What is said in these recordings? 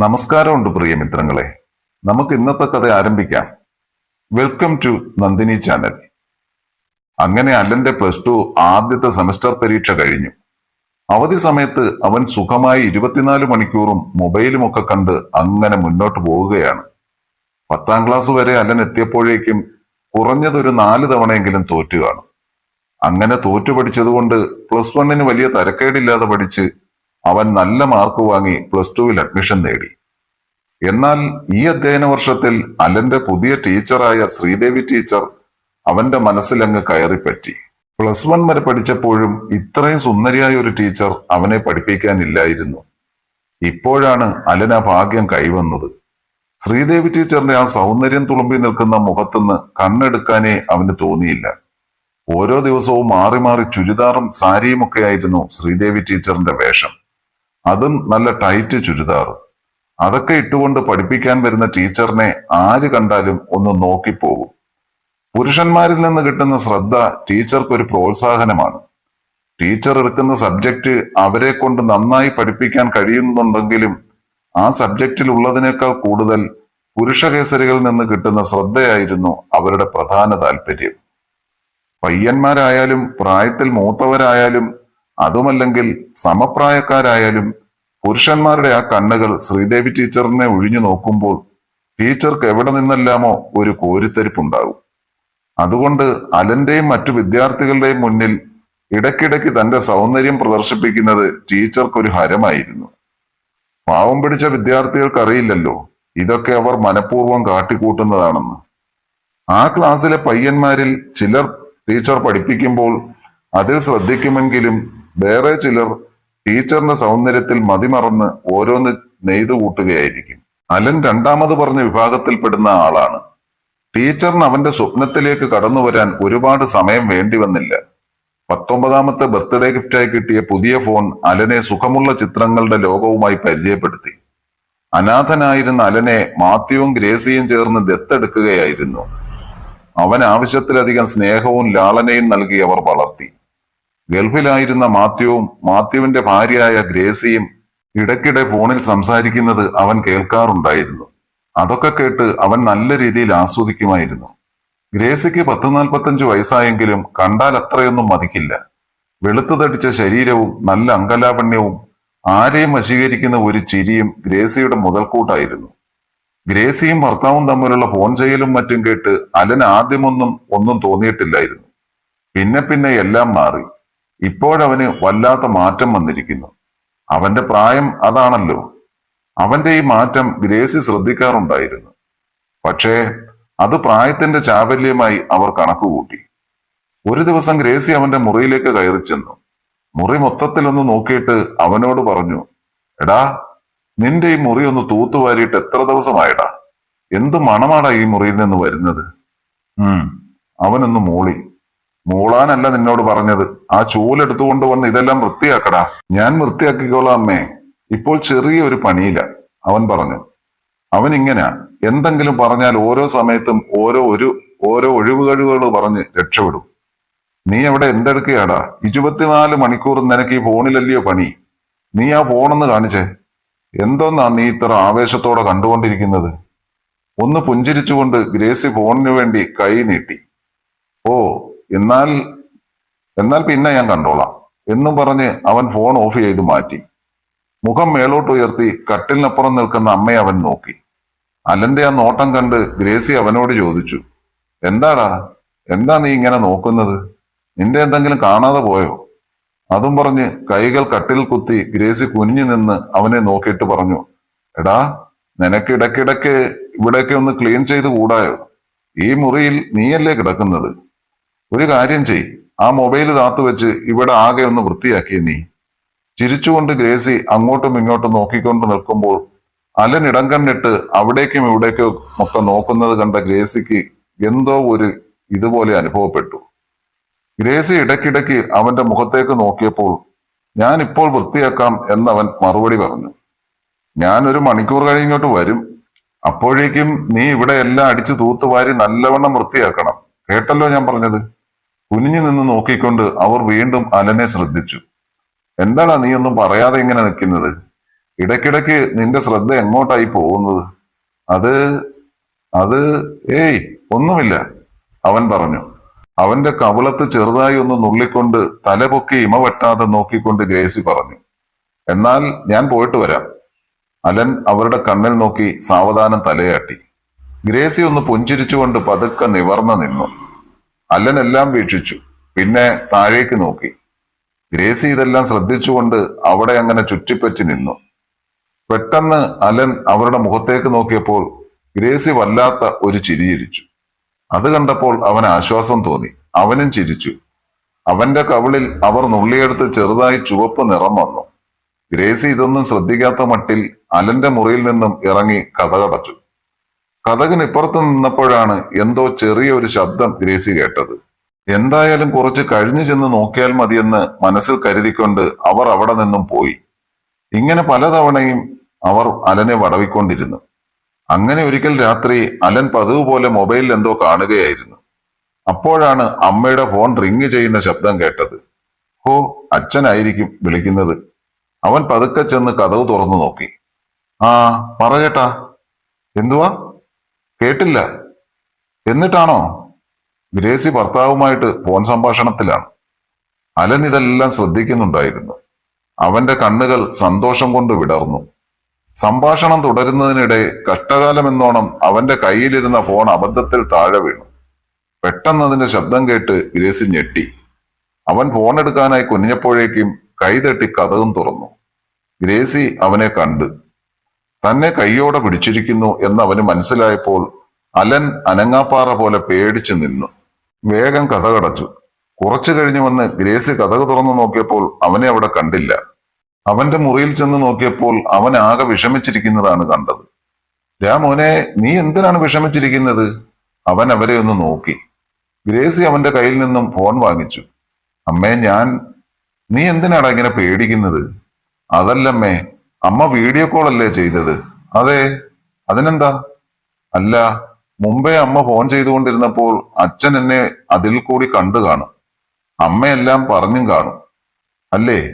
നമസ്കാരമുണ്ട് പ്രിയ മിത്രങ്ങളെ. നമുക്ക് ഇന്നത്തെ കഥ ആരംഭിക്കാം. വെൽക്കം ടു നന്ദിനി ചാനൽ അങ്ങനെ അല്ലന്റെ പ്ലസ് ടു ആദ്യത്തെ സെമസ്റ്റർ പരീക്ഷ കഴിഞ്ഞു. അവധി സമയത്ത് അവൻ സുഖമായി ഇരുപത്തിനാല് മണിക്കൂറും മൊബൈലും ഒക്കെ കണ്ട് അങ്ങനെ മുന്നോട്ട് പോവുകയാണ്. പത്താം ക്ലാസ് വരെ അല്ലൻ എത്തിയപ്പോഴേക്കും കുറഞ്ഞതൊരു നാല് തവണയെങ്കിലും തോറ്റു അങ്ങനെ തോറ്റു പഠിച്ചതുകൊണ്ട് പ്ലസ് വണ്ണിന് വലിയ തരക്കേടില്ലാതെ പഠിച്ച് അവൻ നല്ല മാർക്ക് വാങ്ങി പ്ലസ് ടുവിൽ അഡ്മിഷൻ നേടി. എന്നാൽ ഈ അധ്യയന വർഷത്തിൽ അലന്റെ പുതിയ ടീച്ചറായ ശ്രീദേവി ടീച്ചർ അവന്റെ മനസ്സിലങ്ങ് കയറിപ്പറ്റി. പ്ലസ് വൺ വരെ പഠിച്ചപ്പോഴും ഇത്രയും സുന്ദരിയായ ഒരു ടീച്ചർ അവനെ പഠിപ്പിക്കാനില്ലായിരുന്നു. ഇപ്പോഴാണ് അലൻ ആ ഭാഗ്യം കൈവന്നത്. ശ്രീദേവി ടീച്ചറിന്റെ ആ സൗന്ദര്യം തുളുമ്പി നിൽക്കുന്ന മുഖത്തുനിന്ന് കണ്ണെടുക്കാനേ അവന് തോന്നിയില്ല. ഓരോ ദിവസവും മാറി മാറി ചുരിദാറും സാരിയും ഒക്കെ ആയിരുന്നു ശ്രീദേവി ടീച്ചറിന്റെ വേഷം. അതും നല്ല ടൈറ്റ് ചുരിദാർ. അതൊക്കെ ഇട്ടുകൊണ്ട് പഠിപ്പിക്കാൻ വരുന്ന ടീച്ചറിനെ ആര് കണ്ടാലും ഒന്ന് നോക്കിപ്പോകും പുരുഷന്മാരിൽ നിന്ന് കിട്ടുന്ന ശ്രദ്ധ ടീച്ചർക്ക് ഒരു പ്രോത്സാഹനമാണ്. ടീച്ചർ എടുക്കുന്ന സബ്ജക്റ്റ് അവരെ കൊണ്ട് നന്നായി പഠിപ്പിക്കാൻ കഴിയുന്നുണ്ടെങ്കിലും ആ സബ്ജക്റ്റിൽ ഉള്ളതിനേക്കാൾ കൂടുതൽ പുരുഷകേസരികളിൽ നിന്ന് കിട്ടുന്ന ശ്രദ്ധയായിരുന്നു അവരുടെ പ്രധാന താല്പര്യം. പയ്യന്മാരായാലും പ്രായത്തിൽ മൂത്തവരായാലും അതുമല്ലെങ്കിൽ സമപ്രായക്കാരായാലും പുരുഷന്മാരുടെ ആ കണ്ണുകൾ ശ്രീദേവി ടീച്ചറിനെ ഒഴിഞ്ഞു നോക്കുമ്പോൾ ടീച്ചർക്ക് എവിടെ നിന്നെല്ലാമോ ഒരു കോരിത്തെരിപ്പുണ്ടാകും. അതുകൊണ്ട് അലന്റെയും മറ്റു വിദ്യാർത്ഥികളുടെയും മുന്നിൽ ഇടയ്ക്കിടയ്ക്ക് തന്റെ സൗന്ദര്യം പ്രദർശിപ്പിക്കുന്നത് ടീച്ചർക്കൊരു ഹരമായിരുന്നു. പാവം പിടിച്ച വിദ്യാർത്ഥികൾക്ക് അറിയില്ലല്ലോ ഇതൊക്കെ അവർ മനഃപൂർവം കാട്ടിക്കൂട്ടുന്നതാണെന്ന്. ആ ക്ലാസ്സിലെ പയ്യന്മാരിൽ ചിലർ ടീച്ചർ പഠിപ്പിക്കുമ്പോൾ അതിൽ ശ്രദ്ധിക്കുമെങ്കിലും വേറെ ചിലർ ടീച്ചറിന്റെ സൗന്ദര്യത്തിൽ മതിമറന്ന് ഓരോന്ന് നെയ്തു കൂട്ടുകയായിരിക്കും. അലൻ രണ്ടാമത് പറഞ്ഞ വിഭാഗത്തിൽപ്പെടുന്ന ആളാണ്. ടീച്ചറിന് അവന്റെ സ്വപ്നത്തിലേക്ക് കടന്നു വരാൻ ഒരുപാട് സമയം വേണ്ടി വന്നില്ല. പത്തൊമ്പതാമത്തെ ബർത്ത്ഡേ ഗിഫ്റ്റായി കിട്ടിയ പുതിയ ഫോൺ അലനെ സുഖമുള്ള ചിത്രങ്ങളുടെ ലോകവുമായി പരിചയപ്പെടുത്തി. അനാഥനായിരുന്ന അലനെ മാത്യുവും ഗ്രേസിയും ചേർന്ന് ദത്തെടുക്കുകയായിരുന്നു. അവൻ ആവശ്യത്തിലധികം സ്നേഹവും ലാളനയും നൽകി അവർ വളർത്തി. ഗൾഫിലായിരുന്ന മാത്യുവും മാത്യുവിന്റെ ഭാര്യയായ ഗ്രേസിയും ഇടയ്ക്കിടെ ഫോണിൽ സംസാരിക്കുന്നത് അവൻ കേൾക്കാറുണ്ടായിരുന്നു. അതൊക്കെ കേട്ട് അവൻ നല്ല രീതിയിൽ ആസ്വദിക്കുമായിരുന്നു. ഗ്രേസിക്ക് പത്ത് നാൽപ്പത്തഞ്ച് വയസ്സായെങ്കിലും കണ്ടാൽ അത്രയൊന്നും മതിക്കില്ല. വെളുത്തു തടിച്ച ശരീരവും നല്ല അങ്കലാപണ്യവും ആരെയും വശീകരിക്കുന്ന ഒരു ചിരിയും ഗ്രേസിയുടെ മുതൽക്കൂട്ടായിരുന്നു. ഗ്രേസിയും ഭർത്താവും തമ്മിലുള്ള ഫോൺ ചെയ്യലും മറ്റും കേട്ട് അലൻ ആദ്യമൊന്നും ഒന്നും തോന്നിയിട്ടില്ലായിരുന്നു. പിന്നെ പിന്നെ എല്ലാം മാറി. ഇപ്പോഴവന് വല്ലാത്ത മാറ്റം വന്നിരിക്കുന്നു. അവന്റെ പ്രായം അതാണല്ലോ. അവന്റെ ഈ മാറ്റം ഗ്രേസി ശ്രദ്ധിക്കാറുണ്ടായിരുന്നു. പക്ഷേ അത് പ്രായത്തിന്റെ ചാബല്യമായി അവർ കണക്കുകൂട്ടി. ഒരു ദിവസം ഗ്രേസി അവന്റെ മുറിയിലേക്ക് കയറി ചെന്നു. മുറി മൊത്തത്തിലൊന്ന് നോക്കിയിട്ട് അവനോട് പറഞ്ഞു എടാ നിന്റെ ഈ മുറി ഒന്ന് തൂത്തുവാരിയിട്ട് എത്ര ദിവസമായടാ? എന്ത് മണമാടാ ഈ മുറിയിൽ നിന്ന് വരുന്നത്? ഉം. അവനൊന്ന് മൂളി. മൂളാനല്ല നിന്നോട് പറഞ്ഞത്. ആ ചൂലെടുത്തുകൊണ്ട് വന്ന് ഇതെല്ലാം വൃത്തിയാക്കടാ. ഞാൻ വൃത്തിയാക്കിക്കോളാം അമ്മേ. ഇപ്പോൾ ചെറിയൊരു പണിയില്ല അവൻ പറഞ്ഞു. അവൻ ഇങ്ങനെ എന്തെങ്കിലും പറഞ്ഞാൽ ഓരോ സമയത്തും ഓരോ ഒരു ഓരോ ഒഴിവുകഴിവുകൾ പറഞ്ഞ് രക്ഷപ്പെടും. നീ അവിടെ എന്തെടുക്കുകയാടാ? ഇരുപത്തിനാല് മണിക്കൂർ നിനക്ക് ഈ ഫോണിലല്ലയോ പണി? നീ ആ ഫോണെന്ന് കാണിച്ചേ. എന്തോന്നാ നീ ഇത്ര ആവേശത്തോടെ കണ്ടുകൊണ്ടിരിക്കുന്നത്? ഒന്ന് പുഞ്ചിരിച്ചുകൊണ്ട് ഗ്രേസി ഫോണിനു വേണ്ടി കൈ നീട്ടി. ഓ എന്നാൽ എന്നാൽ പിന്നെ ഞാൻ കണ്ടോളാം. എന്നും പറഞ്ഞ് അവൻ ഫോൺ ഓഫ് ചെയ്ത് മാറ്റി. മുഖം മേലോട്ട് ഉയർത്തി കട്ടിലിനപ്പുറം നിൽക്കുന്ന അമ്മയെ അവൻ നോക്കി. അലന്റെ ആ നോട്ടം കണ്ട് ഗ്രേസി അവനോട് ചോദിച്ചു എന്താടാ? എന്താ നീ ഇങ്ങനെ നോക്കുന്നത്? നിന്റെ എന്തെങ്കിലും കാണാതെ പോയോ? അതും പറഞ്ഞ് കൈകൾ കട്ടിൽ കുത്തി ഗ്രേസി കുനിഞ്ഞു നിന്ന് അവനെ നോക്കിയിട്ട് പറഞ്ഞു എടാ നിനക്ക് ഇടയ്ക്കിടയ്ക്ക് ഇവിടെയൊക്കെ ഒന്ന് ക്ലീൻ ചെയ്ത് കൂടായോ? ഈ മുറിയിൽ നീയല്ലേ കിടക്കുന്നത്? ഒരു കാര്യം ചെയ്. ആ മൊബൈൽ താത്തു വെച്ച് ഇവിടെ ആകെ ഒന്ന് വൃത്തിയാക്കി നീ. ചിരിച്ചുകൊണ്ട് ഗ്രേസി അങ്ങോട്ടും ഇങ്ങോട്ടും നോക്കിക്കൊണ്ട് നിൽക്കുമ്പോൾ അലൻ ഇടം കണ്ണിട്ട് അവിടേക്കും ഇവിടേക്കും ഒക്കെ നോക്കുന്നത് കണ്ട ഗ്രേസിക്ക് എന്തോ ഒരു ഇതുപോലെ അനുഭവപ്പെട്ടു. ഗ്രേസി ഇടയ്ക്കിടയ്ക്ക് അവന്റെ മുഖത്തേക്ക് നോക്കിയപ്പോൾ ഞാൻ ഇപ്പോൾ വൃത്തിയാക്കാം എന്നവൻ മറുപടി പറഞ്ഞു. ഞാൻ ഒരു മണിക്കൂർ കഴിഞ്ഞോട്ട് വരും. അപ്പോഴേക്കും നീ ഇവിടെ എല്ലാം അടിച്ചു തൂത്തുവാരി നല്ലവണ്ണം വൃത്തിയാക്കണം. കേട്ടല്ലോ ഞാൻ പറഞ്ഞത്? കുനിഞ്ഞു നിന്ന് നോക്കിക്കൊണ്ട് അവർ വീണ്ടും അലനെ ശ്രദ്ധിച്ചു. എന്താടാ നീ ഒന്നും പറയാതെ ഇങ്ങനെ നിൽക്കുന്നത്? ഇടയ്ക്കിടയ്ക്ക് നിന്റെ ശ്രദ്ധ എങ്ങോട്ടായി പോകുന്നത്? അത് അത് ഏയ് ഒന്നുമില്ല അവൻ പറഞ്ഞു. അവന്റെ കവിളത്ത് ചെറുതായി ഒന്ന് നുള്ളിക്കൊണ്ട് തലപൊക്കി ഇമ വെട്ടാതെ നോക്കിക്കൊണ്ട് ഗ്രേസി പറഞ്ഞു. എന്നാൽ ഞാൻ പോയിട്ട് വരാം. അലൻ അവരുടെ കണ്ണിൽ നോക്കി സാവധാനം തലയാട്ടി. ഗ്രേസി ഒന്ന് പുഞ്ചിരിച്ചുകൊണ്ട് പതുക്കെ നിവർന്നു നിന്നു. അലൻ എല്ലാം വീക്ഷിച്ചു. പിന്നെ താഴേക്ക് നോക്കി. ഗ്രേസി ഇതെല്ലാം ശ്രദ്ധിച്ചുകൊണ്ട് അവിടെ അങ്ങനെ ചുറ്റിപ്പറ്റി നിന്നു. പെട്ടെന്ന് അലൻ അവരുടെ മുഖത്തേക്ക് നോക്കിയപ്പോൾ ഗ്രേസി വല്ലാത്ത ഒരു ചിരിയിരിച്ചു അത് കണ്ടപ്പോൾ അവന് ആശ്വാസം തോന്നി. അവനും ചിരിച്ചു. അവന്റെ കവിളിൽ അവർ നുള്ളിയെടുത്ത് ചെറുതായി ചുവപ്പ് നിറം വന്നു. ഗ്രേസി ഇതൊന്നും ശ്രദ്ധിക്കാത്ത മട്ടിൽ അലന്റെ മുറിയിൽ നിന്നും ഇറങ്ങി കഥകടച്ചു കഥകിന് ഇപ്പുറത്ത് നിന്നപ്പോഴാണ് എന്തോ ചെറിയ ഒരു ശബ്ദം ഗ്രേസി കേട്ടത്. എന്തായാലും കുറച്ച് കഴിഞ്ഞു ചെന്ന് നോക്കിയാൽ മതിയെന്ന് മനസ്സിൽ കരുതിക്കൊണ്ട് അവർ അവിടെ നിന്നും പോയി. ഇങ്ങനെ പലതവണയും അവർ അലനെ വടവിക്കൊണ്ടിരുന്നു. അങ്ങനെ ഒരിക്കൽ രാത്രി അലൻ പതിവ് പോലെ മൊബൈലിൽ എന്തോ കാണുകയായിരുന്നു. അപ്പോഴാണ് അമ്മയുടെ ഫോൺ റിങ് ചെയ്യുന്ന ശബ്ദം കേട്ടത്. ഹോ അച്ഛനായിരിക്കും വിളിക്കുന്നത്. അവൻ പതുക്കെ ചെന്ന് കഥവ് തുറന്നു നോക്കി. ആ പറ എന്തുവാ? കേട്ടില്ല. എന്നിട്ടാണോ? ഗ്രേസി ഭർത്താവുമായിട്ട് ഫോൺ സംഭാഷണത്തിലാണ്. അലൻ ഇതെല്ലാം ശ്രദ്ധിക്കുന്നുണ്ടായിരുന്നു. അവന്റെ കണ്ണുകൾ സന്തോഷം കൊണ്ട് വിടർന്നു. സംഭാഷണം തുടരുന്നതിനിടെ കഷ്ടകാലമെന്നോണം അവന്റെ കയ്യിലിരുന്ന ഫോൺ അബദ്ധത്തിൽ താഴെ വീണു. പെട്ടെന്ന് അതിന്റെ ശബ്ദം കേട്ട് ഗ്രേസി ഞെട്ടി. അവൻ ഫോൺ എടുക്കാനായി കുനിഞ്ഞപ്പോഴേക്കും കൈതട്ടി കഥകും തുറന്നു. ഗ്രേസി അവനെ കണ്ട്. തന്നെ കൈയോടെ പിടിച്ചിരിക്കുന്നു എന്ന് അവന് മനസ്സിലായപ്പോൾ അലൻ അനങ്ങാപ്പാറ പോലെ പേടിച്ചു നിന്നു. വേഗം കഥ കടച്ചു. കുറച്ചു കഴിഞ്ഞു വന്ന് ഗ്രേസ് കഥക തുറന്നു നോക്കിയപ്പോൾ അവനെ അവിടെ കണ്ടില്ല. അവന്റെ മുറിയിൽ ചെന്ന് നോക്കിയപ്പോൾ അവൻ ആകെ വിഷമിച്ചിരിക്കുന്നതാണ് കണ്ടത്. രാമോനെ നീ എന്തിനാണ് വിഷമിച്ചിരിക്കുന്നത്? അവൻ അവരെ ഒന്ന് നോക്കി. ഗ്രേസി അവന്റെ കയ്യിൽ നിന്നും ഫോൺ വാങ്ങിച്ചു. അമ്മേ ഞാൻ നീ എന്തിനാടാ ഇങ്ങനെ പേടിക്കുന്നത്? അതല്ലമ്മേ അമ്മ വീഡിയോ കോൾ അല്ലേ ചെയ്തത്? അതെ. അതിനെന്താ? അല്ല മുമ്പേ അമ്മ ഫോൺ ചെയ്തുകൊണ്ടിരുന്നപ്പോൾ അച്ഛൻ എന്നെ അതിൽ കൂടി കണ്ടു കാണും. അമ്മയെല്ലാം പറഞ്ഞും കാണും. അല്ലേ?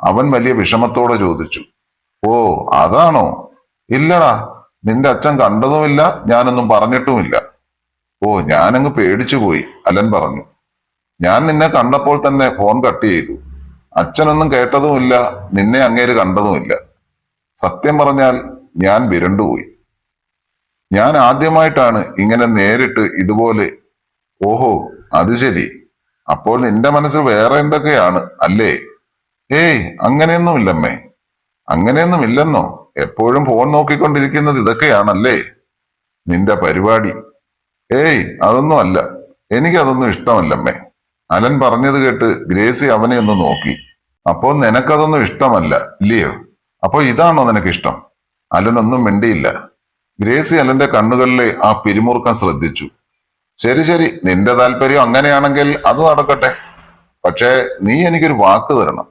അവൻ വലിയ വിഷമത്തോടെ ചോദിച്ചു. ഓ അതാണോ? ഇല്ലടാ നിന്റെ അച്ഛൻ കണ്ടതുമില്ല ഞാനൊന്നും പറഞ്ഞിട്ടുമില്ല. ഓ ഞാനങ്ങ് പേടിച്ചു പോയി അലൻ പറഞ്ഞു. ഞാൻ നിന്നെ കണ്ടപ്പോൾ തന്നെ ഫോൺ കട്ട് ചെയ്തു. അച്ഛനൊന്നും കേട്ടതുമില്ല നിന്നെ അങ്ങേര് കണ്ടതുമില്ല. സത്യം പറഞ്ഞാൽ ഞാൻ വിരണ്ടുപോയി ഞാൻ ആദ്യമായിട്ടാണ് ഇങ്ങനെ നേരിട്ട് ഇതുപോലെ ഓഹോ അത് ശരി. അപ്പോൾ നിന്റെ മനസ്സിൽ വേറെ എന്തൊക്കെയാണ് അല്ലേ? ഏയ് അങ്ങനെയൊന്നുമില്ലമ്മേ. അങ്ങനെയൊന്നും ഇല്ലെന്നോ എപ്പോഴും ഫോൺ നോക്കിക്കൊണ്ടിരിക്കുന്നത് ഇതൊക്കെയാണല്ലേ? നിന്റെ പരിപാടി. ഏയ് അതൊന്നും അല്ല. എനിക്കതൊന്നും ഇഷ്ടമല്ലമ്മേ. അലൻ പറഞ്ഞത് കേട്ട് ഗ്രേസി അവനെ ഒന്ന് നോക്കി. അപ്പോൾ നിനക്കതൊന്നും ഇഷ്ടമല്ല ഇല്ലയോ? അപ്പൊ ഇതാണോ നിനക്ക് ഇഷ്ടം? അലനൊന്നും മിണ്ടിയില്ല. ഗ്രേസി അലന്റെ കണ്ണുകളിലെ ആ പിരിമുറുക്കം ശ്രദ്ധിച്ചു. ശരി ശരി നിന്റെ താല്പര്യം അങ്ങനെയാണെങ്കിൽ അത് നടക്കട്ടെ. പക്ഷേ നീ എനിക്കൊരു വാക്ക് തരണം.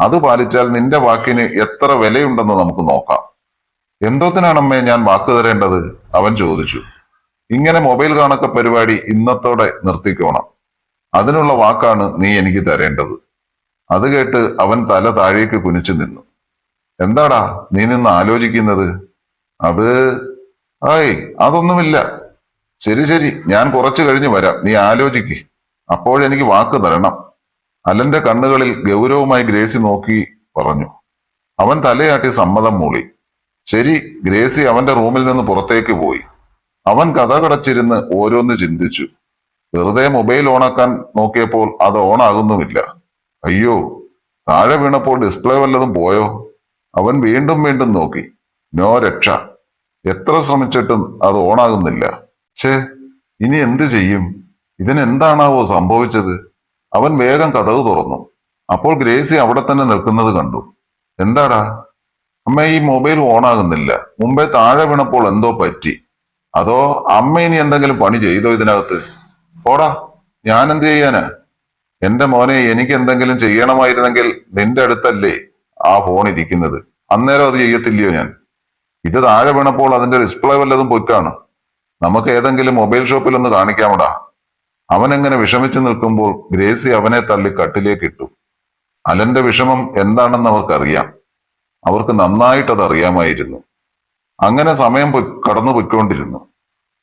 അത് പാലിച്ചാൽ നിന്റെ വാക്കിന് എത്ര വിലയുണ്ടെന്ന് നമുക്ക് നോക്കാം. എന്തോത്തിനാണമ്മേ ഞാൻ വാക്ക് തരേണ്ടത്? അവൻ ചോദിച്ചു. ഇങ്ങനെ മൊബൈൽ കാണക്ക പരിപാടി ഇന്നത്തോടെ നിർത്തിക്കോണം. അതിനുള്ള വാക്കാണ് നീ എനിക്ക് തരേണ്ടത്. അത് കേട്ട് അവൻ തല താഴേക്ക് കുനിച്ചു നിന്നു. എന്താടാ നീ നിന്ന് ആലോചിക്കുന്നത്? അത് ആയ് അതൊന്നുമില്ല. ശരി ശരി ഞാൻ കുറച്ചു കഴിഞ്ഞ് വരാം. നീ ആലോചിക്ക്. അപ്പോഴെനിക്ക് വാക്ക് തരണം. അലന്റെ കണ്ണുകളിൽ ഗൗരവമായി ഗ്രേസി നോക്കി പറഞ്ഞു. അവൻ തലയാട്ടി സമ്മതം മൂളി. ശരി ഗ്രേസി അവന്റെ റൂമിൽ നിന്ന് പുറത്തേക്ക് പോയി. അവൻ കഥ കടച്ചിരുന്ന് ഓരോന്ന് ചിന്തിച്ചു. വെറുതെ മൊബൈൽ ഓണാക്കാൻ നോക്കിയപ്പോൾ അത് ഓണാകുന്നുമില്ല. അയ്യോ താഴെ വീണപ്പോൾ ഡിസ്പ്ലേ വല്ലതും പോയോ? അവൻ വീണ്ടും വീണ്ടും നോക്കി. നോ രക്ഷ. എത്ര ശ്രമിച്ചിട്ടും അത് ഓണാകുന്നില്ല. ഛേ ഇനി എന്ത് ചെയ്യും? ഇതിനെന്താണാവോ സംഭവിച്ചത്? അവൻ വേഗം കഥവ് തുറന്നു. അപ്പോൾ ഗ്രേസി അവിടെ തന്നെ നിൽക്കുന്നത് കണ്ടു. എന്താടാ? അമ്മ ഈ മൊബൈൽ ഓണാകുന്നില്ല. മുമ്പേ താഴെ വീണപ്പോൾ എന്തോ പറ്റി. അതോ അമ്മ ഇനി എന്തെങ്കിലും പണി ചെയ്തോ ഇതിനകത്ത്? പോടാ ഞാൻ എന്ത് ചെയ്യാനാ? എന്റെ മോനെ എനിക്ക് എന്തെങ്കിലും ചെയ്യണമായിരുന്നെങ്കിൽ നിന്റെ അടുത്തല്ലേ ആ ഫോൺ ഇരിക്കുന്നത്. അന്നേരം അത് ചെയ്യത്തില്ലയോ ഞാൻ? ഇത് താഴെ വീണപ്പോൾ അതിന്റെ ഡിസ്പ്ലേ വല്ലതും പൊയ്ക്കാണ്? നമുക്ക് ഏതെങ്കിലും മൊബൈൽ ഷോപ്പിൽ ഒന്ന് കാണിക്കാമടാ. അവൻ എങ്ങനെ വിഷമിച്ചു നിൽക്കുമ്പോൾ ഗ്രേസി അവനെ തള്ളി കട്ടിലേക്ക് ഇട്ടു. അലന്റെ വിഷമം എന്താണെന്ന് അവർക്കറിയാം. അവർക്ക് നന്നായിട്ട് അത് അറിയാമായിരുന്നു. അങ്ങനെ സമയം കടന്നു പൊയ്ക്കൊണ്ടിരുന്നു.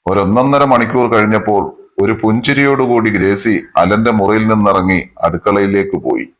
ഒരൊന്നൊന്നര മണിക്കൂർ കഴിഞ്ഞപ്പോൾ ഒരു പുഞ്ചിരിയോടുകൂടി ഗ്രേസി അലന്റെ മുറിയിൽ നിന്നിറങ്ങി അടുക്കളയിലേക്ക് പോയി.